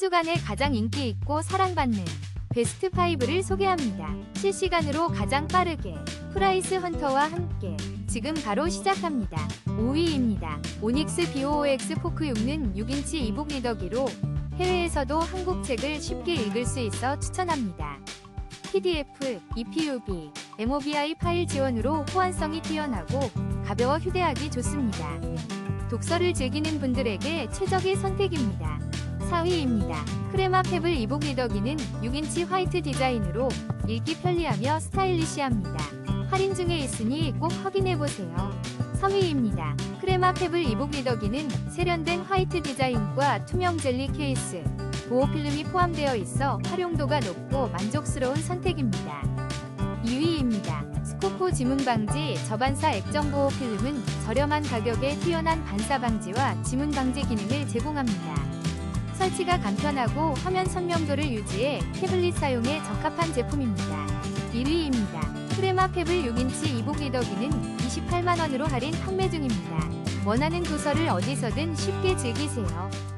주간에 가장 인기 있고 사랑받는 베스트 5를 소개합니다. 실시간으로 가장 빠르게 프라이스 헌터와 함께 지금 바로 시작합니다. 5위입니다. 오닉스 BOX 포크 6는 6인치 이북 리더기로 해외에서도 한국 책을 쉽게 읽을 수 있어 추천합니다. PDF, EPUB, MOBI 파일 지원으로 호환성이 뛰어나고 가벼워 휴대하기 좋습니다. 독서를 즐기는 분들에게 최적의 선택입니다. 4위입니다. 크레마 페블 이북 리더기는 6인치 화이트 디자인으로 읽기 편리하며 스타일리시합니다. 할인 중에 있으니 꼭 확인해보세요. 3위입니다. 크레마 페블 이북 리더기는 세련된 화이트 디자인과 투명 젤리 케이스, 보호 필름이 포함되어 있어 활용도가 높고 만족스러운 선택입니다. 2위입니다. 스코포 지문 방지 저반사 액정 보호 필름은 저렴한 가격에 뛰어난 반사 방지와 지문 방지 기능을 제공합니다. 설치가 간편하고 화면 선명도를 유지해 태블릿 사용에 적합한 제품입니다. 1위입니다. 프레마 페블 6인치 이북 리더기는 28만원으로 할인 판매 중입니다. 원하는 도서를 어디서든 쉽게 즐기세요.